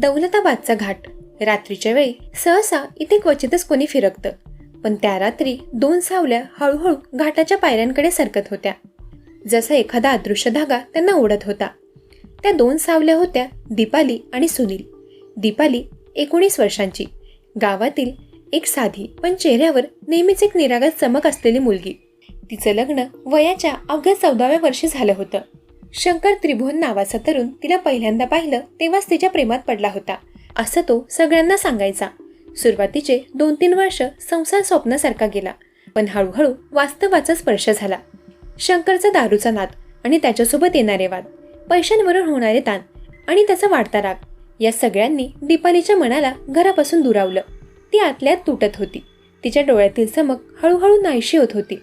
दौलताबादचा घाट. रात्रीच्या वेळी सहसा इथे क्वचितच कोणी फिरकतं. पण त्या रात्री दोन सावल्या हळूहळू घाटाच्या पायऱ्यांकडे सरकत होत्या. जसा एखादा अदृश्य धागा त्यांना ओढत होता. त्या दोन सावल्या होत्या दीपाली आणि सुनील. दीपाली एकोणीस वर्षांची. गावातील एक साधी पण चेहऱ्यावर नेहमीच एक निरागस चमक असलेली मुलगी. तिचं लग्न वयाच्या अवघ्या चौदाव्या वर्षी झालं होतं. शंकर त्रिभुवन नावाचा तरुण तिला पहिल्यांदा पाहिलं तेव्हाच तिच्या प्रेमात पडला होता. असं तो सगळ्यांना सांगायचा. सुरुवातीचे दोन तीन वर्ष संसार स्वप्नासारखा गेला पण हळूहळू वास्तवाचा स्पर्श झाला. शंकरचा दारूचा नाद आणि त्याच्यासोबत येणारे वाद पैशांवरून होणारे ताण आणि त्याचा वाढता राग या सगळ्यांनी दीपालीच्या मनाला घरापासून दुरावलं. ती आतल्यात तुटत होती. तिच्या डोळ्यातील चमक हळूहळू नाहीशी होत होती.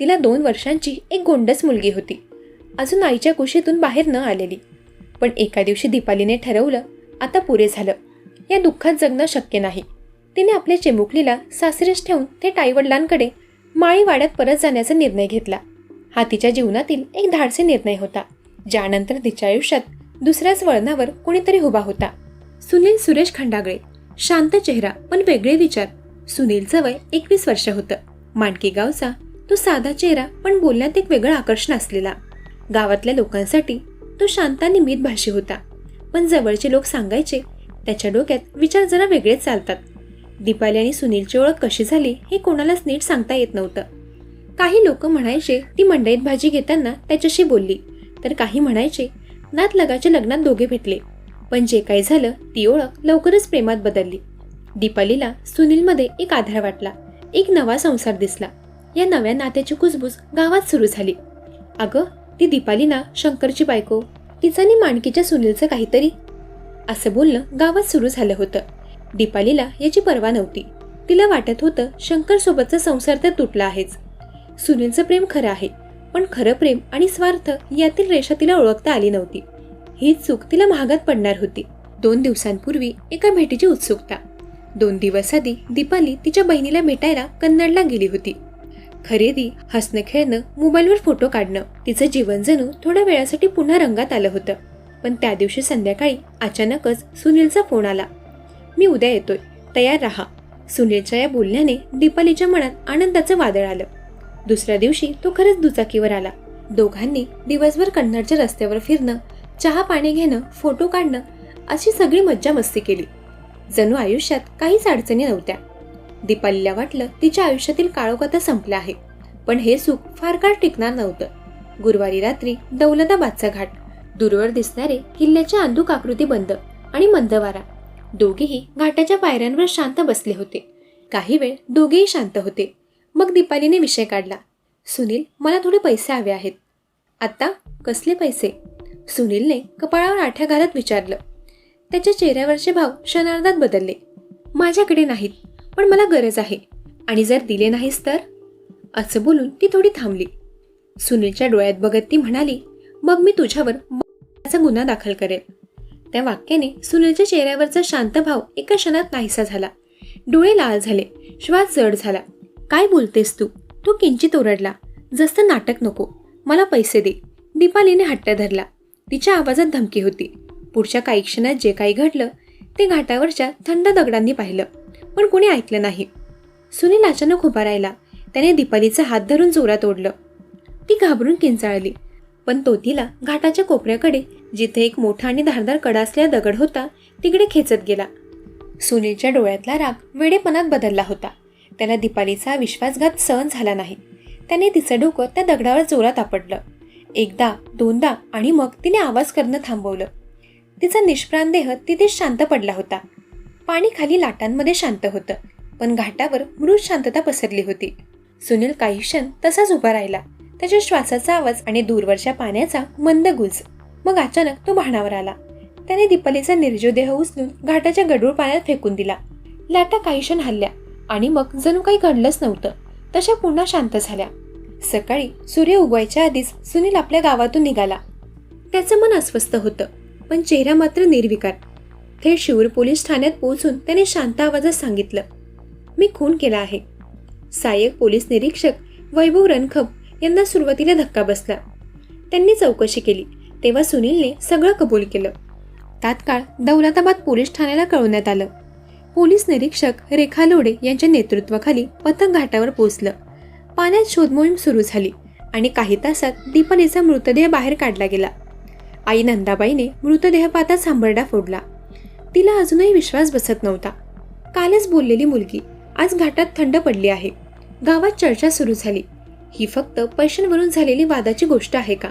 तिला दोन वर्षांची एक गोंडस मुलगी होती. अजून आईच्या कुशीतून बाहेर न आलेली. पण एका दिवशी दीपालीने ठरवलं आता पुरे झालं. या दुःखात जगणं शक्य नाही. तिने आपल्या चिमुकलीला सासरेच ठेवून ते टाईवडिलांकडे माळीवाड्यात परत जाण्याचा निर्णय घेतला. हा तिच्या जीवनातील एक धाडसी निर्णय होता. ज्यानंतर तिच्या आयुष्यात दुसऱ्याच वळणावर कोणीतरी उभा होता. सुनील सुरेश खंडागळे शांत चेहरा पण वेगळे विचार. सुनीलचं वय एकवीस वर्ष होतं. मांडकी गावचा तो साधा चेहरा पण बोलण्यात एक वेगळं आकर्षण असलेला. गावातल्या लोकांसाठी तो शांत आणि मितभाषी होता. पण जवळचे लोक सांगायचे त्याच्या डोक्यात विचार जरा वेगळेच चालतात. दीपाली आणि सुनीलची ओळख कशी झाली हे कोणालाच नीट सांगता येत नव्हतं. काही लोक म्हणायचे ती मंडईत भाजी घेताना त्याच्याशी बोलली. तर काही म्हणायचे नात लगाच्या लग्नात दोघे भेटले. पण जे काही झालं ती ओळख लवकरच प्रेमात बदलली. दीपालीला सुनीलमध्ये एक आधार वाटला. एक नवा संसार दिसला. या नव्या नात्याची कुजबूज गावात सुरू झाली. अगं ती दीपाली ना शंकरची बायको तिचं आणि माणकीच्या सुनीलचं काहीतरी. असं बोलणं गावात सुरू झालं होतं. दीपालीला याची पर्वा नव्हती. तिला वाटत होतं शंकर सोबतचा संसार तर तुटला आहेच. सुनीलचं प्रेम खरं आहे पण खरं प्रेम आणि स्वार्थ यातील रेषा तिला ओळखता आली नव्हती. ही चूक तिला महागात पडणार होती. दोन दिवसांपूर्वी एका भेटीची उत्सुकता. दोन दिवस आधी दीपाली तिच्या बहिणीला भेटायला कन्नडला गेली होती. खरेदी हसणं खेळणं मोबाईलवर फोटो काढणं तिचं जीवन जणू थोड्या वेळासाठी पुन्हा रंगात आलं होतं. पण त्या दिवशी संध्याकाळी अचानकच सुनीलचा फोन आला. मी उद्या येतोय. तयार राहा. सुनीलच्या या बोलण्याने दीपालीच्या मनात आनंदाचं वादळ आलं. दुसऱ्या दिवशी तो खरंच दुचाकीवर आला. दोघांनी दिवसभर कन्नडच्या रस्त्यावर फिरणं चहा पाणी घेणं फोटो काढणं अशी सगळी मज्जा मस्ती केली. जणू आयुष्यात काहीच अडचणी नव्हत्या. दीपालीला वाटलं तिच्या आयुष्यातील काळोख आता संपला आहे. पण हे सुख फार काळ टिकणार नव्हतं. गुरुवारी रात्री दौलताबादचा घाट. दूरवर दिसणारे किल्ल्याच्या अंधुक आकृती बंद आणि मंदवारा. दोघेही घाटाच्या पायऱ्यांवर शांत बसले होते. काही वेळ दोघेही शांत होते. मग दीपालीने विषय काढला. सुनील मला थोडे पैसे हवे आहेत. आत्ता? कसले पैसे? सुनीलने कपाळावर आठ्या घालत विचारलं. त्याच्या चेहऱ्यावरचे भाव क्षणार्धात बदलले. माझ्याकडे नाहीत. पण मला गरज आहे. आणि जर दिले नाहीस तर? असं बोलून ती थोडी थांबली. सुनीलच्या डोळ्यात बघत ती म्हणाली मग मी तुझ्यावर माझा गुन्हा दाखल करेल त्या वाक्याने सुनीलच्या चेहऱ्यावरचा शांत भाव एका क्षणात नाहीसा झाला. डोळे लाल झाले श्वास जड झाला. काय बोलतेस तू? तू किंचित ओरडला. जसं नाटक नको. मला पैसे दे. दीपालीने हट्ट धरला. तिच्या आवाजात धमकी होती. पुढच्या काही क्षणात जे काही घडलं ते घाटावरच्या थंड दगडांनी पाहिलं. पण कुणी ऐकलं नाही. सुनील अचानक उभा राहिला. त्याने दीपालीचा हात धरून जोरात ओढलं. ती घाबरून किंचाळली. पण तो तिला घाटाच्या कोपऱ्याकडे जिथे एक मोठा आणि धारदार कडा असलेला दगड होता तिकडे खेचत गेला. सुनीलच्या डोळ्यातला राग वेडेपणात बदलला होता. त्याला दीपालीचा विश्वासघात सहन झाला नाही. त्याने तिचं डोकं त्या दगडावर जोरात आपटलं. एकदा दोनदा आणि मग तिने आवाज करणं थांबवलं. तिचा निष्प्राण देह तिथे शांत पडला होता. पाणी खाली लाटांमध्ये शांत होतं पण घाटावर मृत शांतता पसरली होती. सुनील काही क्षण तसाच उभा राहिला. त्याच्या श्वासाचा आवाज आणि दूरवरच्या पाण्याचा मंद गुज. मग अचानक तो भाणावर आला. त्याने दीपालीचा निर्जीव देह उचलून घाटाच्या गडूळ पाण्यात फेकून दिला. लाटा काही क्षण हल्ल्या आणि मग जणू काही घडलंच नव्हतं. तशा पुन्हा शांत झाल्या. सकाळी सूर्य उगवायच्या आधीच सुनील आपल्या गावातून निघाला. त्याचं मन अस्वस्थ होतं पण चेहरा मात्र निर्विकार. थेट शिवर पोलीस ठाण्यात पोहोचून त्याने शांत आवाजात सांगितलं मी खून केला आहे. सहाय्यक पोलीस निरीक्षक वैभव रणखप यांना सुरुवातीला धक्का बसला. त्यांनी चौकशी केली तेव्हा सुनीलने सगळं कबूल केलं. तात्काळ दौलताबाद पोलीस ठाण्याला कळवण्यात आलं. पोलीस निरीक्षक रेखा लोडे यांच्या नेतृत्वाखाली पथक घाटावर पोहोचलं. पाण्यात शोधमोहीम सुरू झाली आणि काही तासात दीपालीचा मृतदेह बाहेर काढला गेला. आई नंदाबाईने मृतदेह पाहताच सांबरडा फोडला. तिला अजूनही विश्वास बसत नव्हता. कालच बोललेली मुलगी आज घाटात थंड पडली आहे. गावात चर्चा सुरू झाली. ही फक्त पैशांवरून झालेली वादाची गोष्ट आहे का?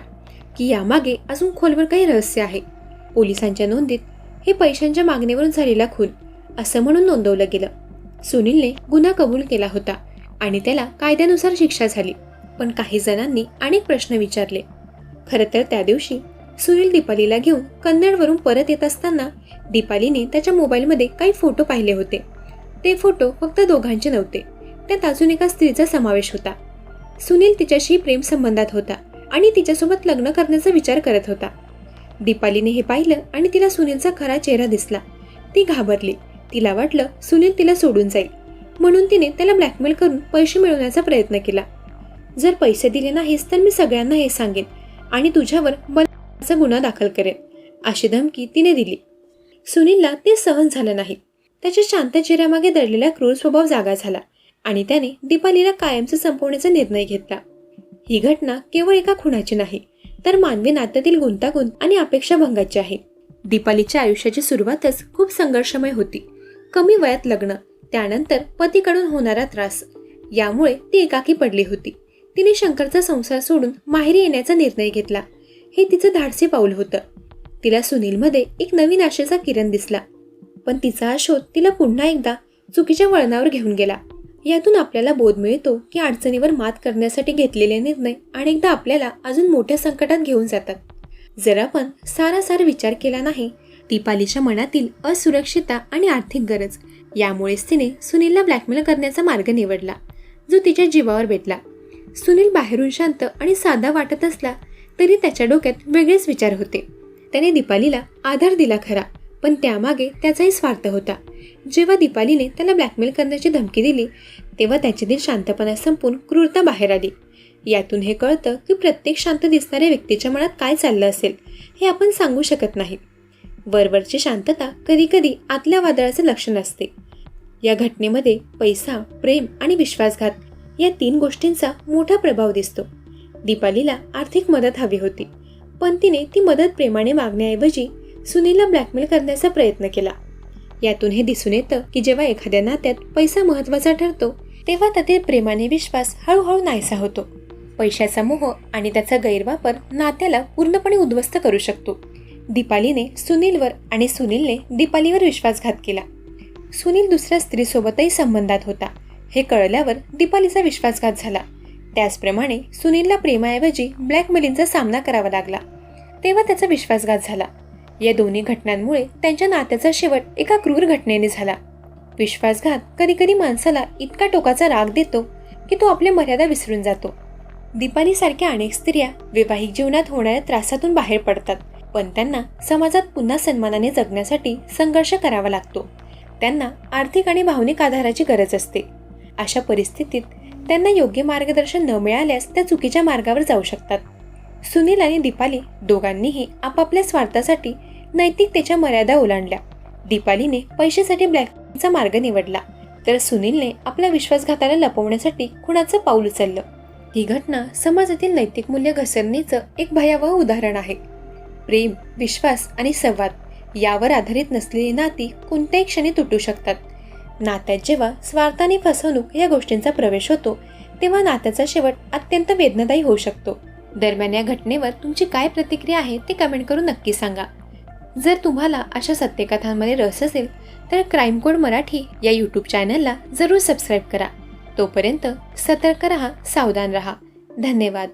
की यामागे अजून खोलवर काही रहस्य आहे? पोलिसांच्या नोंदीत हे पैशांच्या मागणीवरून झालेला खून असं म्हणून नोंदवलं गेलं. सुनीलने गुन्हा कबूल केला होता आणि त्याला कायद्यानुसार शिक्षा झाली. पण काही जणांनी अनेक प्रश्न विचारले. खरं तर त्या दिवशी सुनील दीपालीला घेऊन कन्नडवरून परत येत असताना दीपालीने त्याच्या मोबाईलमध्ये काही फोटो पाहिले होते. ते फोटो फक्त दोघांचे नव्हते. त्यात अजून एका स्त्रीचा समावेश होता. सुनील तिच्याशी प्रेम संबंधात होता आणि तिच्यासोबत लग्न करण्याचा विचार करत होता. दीपालीने हे पाहिलं आणि तिला सुनीलचा खरा चेहरा दिसला. ती घाबरली. तिला वाटलं सुनील तिला सोडून जाईल. म्हणून तिने त्याला ब्लॅकमेल करून पैसे मिळवण्याचा प्रयत्न केला. जर पैसे दिले नाहीस तर मी सगळ्यांना हे सांगेन आणि तुझ्यावर असा गुन्हा दाखल करेन. अशी धमकी तिने दिली. सुनीलला ते सहन झालं नाही. त्याच्या शांत चेहऱ्यामागे दडलेला क्रूर स्वभाव जागा झाला आणि त्याने दीपालीला कायमचं संपवण्याचा निर्णय घेतला. ही घटना केवळ एका खुणाची नाही तर मानवी नात्यातील गुंतागुंत आणि अपेक्षाभंगाची आहे. दीपालीच्या आयुष्याची सुरुवातच खूप संघर्षमय होती. कमी वयात लग्न त्यानंतर पतीकडून होणारा त्रास यामुळे ती एकाकी पडली होती. तिने शंकरचा संसार सोडून माहेरी येण्याचा निर्णय घेतला. हे तिचं धाडसी पाऊल होतं. तिला सुनीलमध्ये एक नवीन आशेचा किरण दिसला. पण तिचा हा शोध तिला पुन्हा एकदा चुकीच्या वळणावर घेऊन गेला. यातून आपल्याला बोध मिळतो की अडचणीवर मात करण्यासाठी घेतलेले निर्णय अनेकदा आपल्याला अजून मोठ्या संकटात घेऊन जातात. जर आपण सारासार विचार केला नाही दीपालीच्या मनातील असुरक्षितता आणि आर्थिक गरज यामुळेच तिने सुनीलला ब्लॅकमेल करण्याचा मार्ग निवडला जो तिच्या जीवावर बेतला सुनील बाहेरून शांत आणि साधा वाटत असला तरी त्याच्या डोक्यात वेगळेच विचार होते. त्याने दीपालीला आधार दिला खरा पण त्यामागे त्याचाही स्वार्थ होता. जेव्हा दीपालीने त्याला ब्लॅकमेल करण्याची धमकी दिली तेव्हा त्याच्यातील शांतपणा संपून क्रूरता बाहेर आली. यातून हे कळतं की प्रत्येक शांत दिसणाऱ्या व्यक्तीच्या मनात काय चाललं असेल हे आपण सांगू शकत नाही. वरवरची शांतता कधीकधी आतल्या वादळाचं लक्षण असते. या घटनेमध्ये पैसा प्रेम आणि विश्वासघात या तीन गोष्टींचा मोठा प्रभाव दिसतो. दीपालीला आर्थिक मदत हवी होती. पण तिने ती मदत प्रेमाने मागण्याऐवजी सुनीलला ब्लॅकमेल करण्याचा प्रयत्न केला. यातून हे दिसून येतं की जेव्हा एखाद्या नात्यात पैसा महत्त्वाचा ठरतो तेव्हा त्यातील प्रेमाने विश्वास हळूहळू नाहीसा होतो. पैशाचा मोह आणि त्याचा गैरवापर नात्याला पूर्णपणे उद्ध्वस्त करू शकतो. दीपालीने सुनीलवर आणि सुनीलने दीपालीवर विश्वासघात केला. सुनील दुसऱ्या स्त्रीसोबतही संबंधात होता. हे कळल्यावर दीपालीचा विश्वासघात झाला. त्याचप्रमाणे सुनीलला प्रेमाऐवजी ब्लॅकमेलिंगचा सामना करावा लागला. तेव्हा त्याचा विश्वासघात झाला. या दोन्ही घटनांमुळे त्यांच्या नात्याचा शेवट एका क्रूर घटनेने झाला. विश्वासघात कधी कधी माणसाला इतका टोकाचा राग देतो की तो आपल्या मर्यादा विसरून जातो. दीपालीसारख्या अनेक स्त्रिया वैवाहिक जीवनात होणाऱ्या त्रासातून बाहेर पडतात पण त्यांना समाजात पुन्हा सन्मानाने जगण्यासाठी संघर्ष करावा लागतो. त्यांना आर्थिक आणि भावनिक आधाराची गरज असते. अशा परिस्थितीत त्यांना योग्य मार्गदर्शन न मिळाल्यास त्या चुकीच्या मार्गावर जाऊ शकतात. सुनील आणि दीपाली दोघांनीही आपापल्या स्वार्थासाठी नैतिकतेच्या मर्यादा ओलांडल्या. दीपालीने पैशासाठी ब्लॅकचा मार्ग निवडला. तर सुनीलने आपल्या विश्वासघाताला लपवण्यासाठी खुणाचं पाऊल उचललं. ही घटना समाजातील नैतिक मूल्य घसरणीचं एक भयावह उदाहरण आहे. प्रेम विश्वास आणि संवाद यावर आधारित नसलेली नाती कोणत्याही क्षणी तुटू शकतात. नात्यात जेव्हा स्वार्थाने फसवणूक या गोष्टींचा प्रवेश होतो तेव्हा नात्याचा शेवट अत्यंत वेदनादायी होऊ शकतो. दरम्यान या घटनेवर तुमची काय प्रतिक्रिया आहे ते कमेंट करून नक्की सांगा. जर तुम्हाला अशा सत्यकथांमध्ये रस असेल तर क्राईम कोड मराठी या यूट्यूब चॅनलला जरूर सबस्क्राईब करा. तोपर्यंत सतर्क रहा सावधान रहा. धन्यवाद.